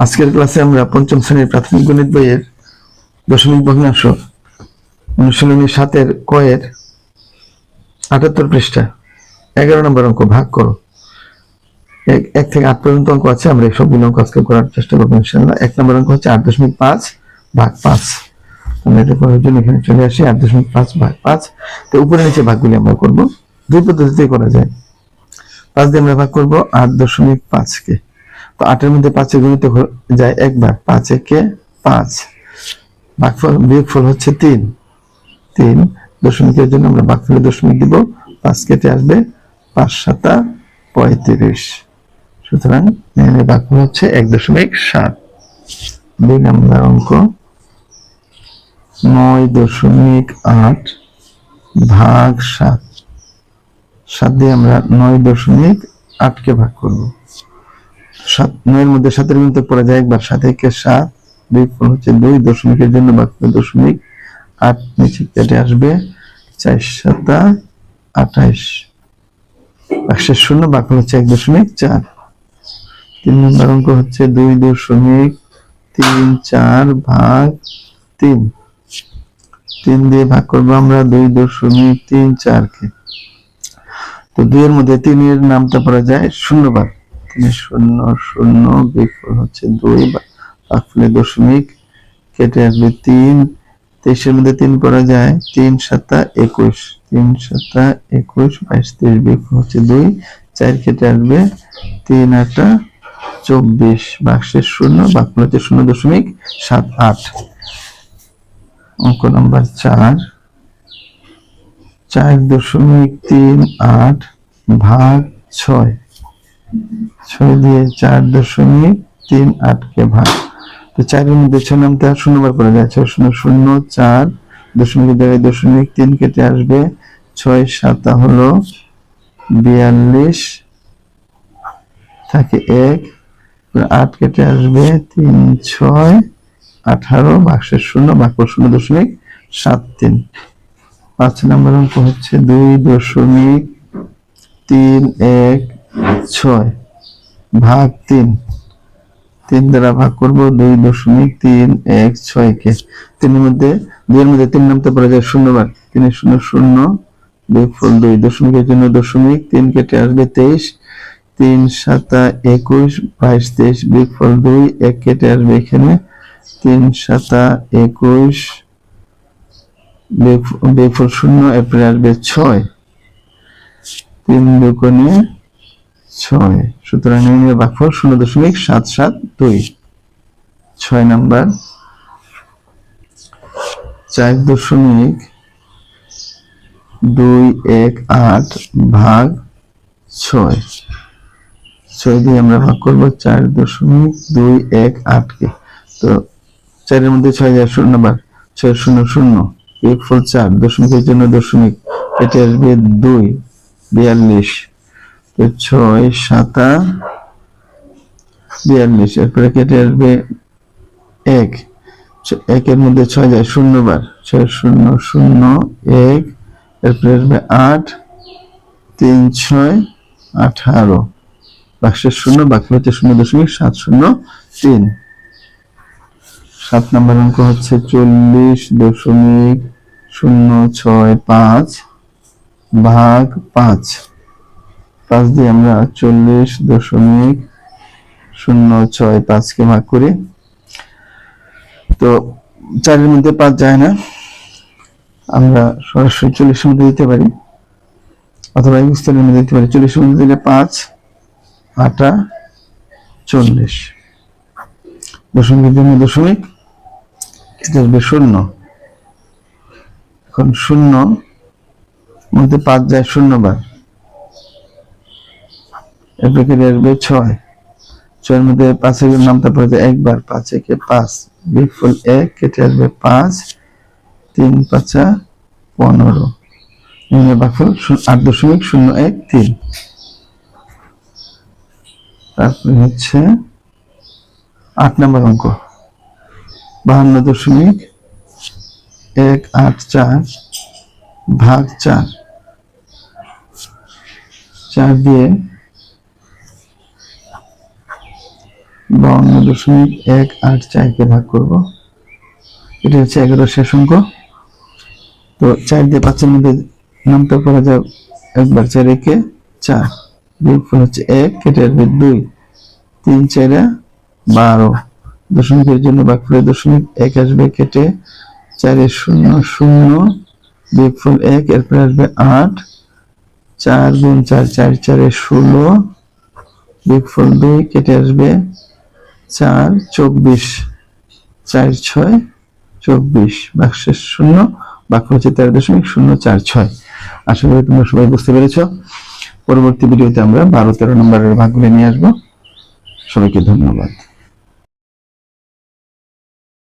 আজকের ক্লাসে আমরা পঞ্চম শ্রেণির প্রাথমিক গণিত বইয়ের দশমিক ভগ্নাংশ অনুশীলনী সাতের কয়ের আটাত্তর পৃষ্ঠা, এগারো নম্বর অঙ্ক, ভাগ করো। এক এক থেকে আট পর্যন্ত অঙ্ক আছে, আমরা সবগুলো অঙ্ক আজকে করার চেষ্টা করব ইনশাল্লাহ এক নম্বর অঙ্ক হচ্ছে আট দশমিক পাঁচ ভাগ পাঁচ। আমরা এটা করার জন্য এখানে চলে আসি, আট দশমিক পাঁচ ভাগ পাঁচ। তো উপরে নিচে ভাগগুলি আমরা করব। দুই পদ্ধতিতেই করা যায়। পাঁচ দিয়ে আমরা ভাগ করব আট দশমিক পাঁচকে। তো আটের মধ্যে পাঁচে গুণিত যায় একবার। পাঁচ একে পাঁচ। ভাগফল বিয়োগফল হচ্ছে তিন। তিন দশমিকের জন্য আমরা ভাগফলে দশমিক দিব। পাঁচ কেটে আসবে পাঁচ সাতা পঁয়ত্রিশ। সুতরাং এখানে ভাগফল হচ্ছে এক দশমিক সাত। দুই নম্বর অঙ্ক। নয় দশমিক আট ভাগ সাত। সাত দিয়ে আমরা নয় দশমিক আটকে ভাগ করব। সাত নয়ের মধ্যে সাতের গুণিতক পড়া যায়। একবার সাত একে সাত, দুই ফল হচ্ছে দুই, দশমিকের জন্য বাক্য দশমিক আট নিচে কেটে আসবে। চার সাতা আঠাইশ বাক্সের শূন্য বাক্য হচ্ছে এক দশমিক চার। তিন নম্বর অঙ্ক হচ্ছে দুই দশমিক তিন চার ভাগ তিন। তিন দিয়ে ভাগ করব আমরা দুই দশমিক তিন চারকে। তো দুইয়ের মধ্যে তিনের নামটা পড়া যায় শূন্যবার। শূন্য শূন্য বিফল হচ্ছে দুই বাকফলে দশমিক কেটে আসবে তিন। তেইশের মধ্যে তিন পড়া যায়, তিন সাতা একুশ, তিন সাতা একুশ, বাইশ, তেইশ, বিফল হচ্ছে দুই। চার কেটে আসবে তিন আটা চব্বিশ, বাক্সের শূন্য বাকফল হচ্ছে শূন্য দশমিক সাত আট। অঙ্ক নাম্বার চার। চার দশমিক তিন আট ভাগ ছয়। ছয় দিয়ে চার দশমিক তিন আটকে ভাগ। তো চারের মধ্যে ছয় নামতে আর শূন্যবার করে যায়, ছয় শূন্য শূন্য, চার দশমিক জায়গায় দশমিক তিন কেটে আসবে। ছয় সাতা হলো বিয়াল্লিশ, থাকে এক আট কেটে আসবে তিন ছয়, আঠারো, বাক্সের শূন্য, বাক্য শূন্য দশমিক সাত তিন। পাঁচ নম্বর অঙ্ক হচ্ছে দুই দশমিক তিন এক ছয়, ভাগ তিন তিন দ্বারা ভাগ করব, দুই দশমিক তিন এক ছয় কে। তিনের মধ্যে, দুইয়ের মধ্যে তিন নামতে পারা যায় শূন্যবার তিনের শূন্য শূন্য, দুই ফল দুই দশমিকের জন্য দশমিক, তিন কেটে আসবে তেইশ, তিন সাতা একুশ, বাইশ তেইশ বিগ ফল দুই, এক কেটে আসবে এখানে, তিন সাতা একুশ বিফল শূন্য, এরপরে আসবে ছয়। তিন দুকোণে ছয়। সুতরাং নির্ণয় ভাগফল শূন্য দশমিক সাত সাত দুই। ছয় নাম্বার। চার দশমিক দুই এক আট ভাগ ছয়। ছয় দিয়ে আমরা ভাগ করব চার দশমিক দুই এক আটকে। তো চারের মধ্যে ছয় যায় শূন্য বার ছয় শূন্য শূন্য, এক ফল চার, দশমিকের জন্য দশমিক। কেটে আসবে দুই, বিয়াল্লিশ। ছয়, সাতা, বিয়াল্লিশ। এরপরে কেটে আসবে এক। একের মধ্যে ছয় যায় শূন্য বার ছয়, শূন্য শূন্য, এক। এরপরে আসবে আট, তিন, ছয়, আঠারো। বাক্সের শূন্য বাক্য হচ্ছে শূন্য দশমিক সাত শূন্য তিন। সাত নম্বর অঙ্ক হচ্ছে চল্লিশ দশমিক শূন্য ছয় পাঁচ ভাগ পাঁচ। পাঁচ দিয়ে আমরা চল্লিশ দশমিক শূন্য ছয় পাঁচকে ভাগ করি। তো চারের মধ্যে পাঁচ যায় না। আমরা সরাসরি চল্লিশের মধ্যে দিতে পারি। অথবা স্তরের মধ্যে দিতে পারি। চল্লিশের মধ্যে দিলে পাঁচ, আটা, চল্লিশ। দশমিকের জন্য দশমিক, এটা আসবে শূন্য। এখন শূন্য মধ্যে পাঁচ যায় শূন্য এরপরে আসবে ছয়। ছয়ের মধ্যে পাঁচের পড়ে যায় একবার পাঁচ একে পাঁচ বিফল এক, কেটে আসবে পাঁচ, তিন পাঁচা পনেরো। নিম্ন বাকফল আট দশমিক শূন্য এক তিন। তারপরে হচ্ছে আট নম্বর অঙ্ক। বাহান্ন দশমিক এক আট চার ভাগ চার। চার দিয়ে বাউন্ন দশমিক এক আট চারকে ভাগ করব। এটা হচ্ছে এগারো শেষ তো চার দিয়ে পাঁচের মধ্যে নামটা করা যায় একবার চার একে চার। বিয়োগফল হচ্ছে এক, কেটে আসবে দুই। তিন চারে বারো। দশমিকের জন্য বাঘফলের দশমিক এক আসবে, কেটে চারে শূন্য শূন্য। বিয়োগফল এক, এরপরে আসবে আট। চার গুণ চার চার, চারে ষোলো। বিয়োগফল দুই, কেটে আসবে চার, চব্বিশ, চার, ছয়, চব্বিশ, বাক্সের শূন্য, বাক্য হচ্ছে তেরো দশমিক শূন্য চার ছয়। আশা করি তোমরা সবাই বুঝতে পেরেছ। পরবর্তী ভিডিওতে আমরা বারো তেরো নম্বরের ভাগগুলি নিয়ে আসব। সবাইকে ধন্যবাদ।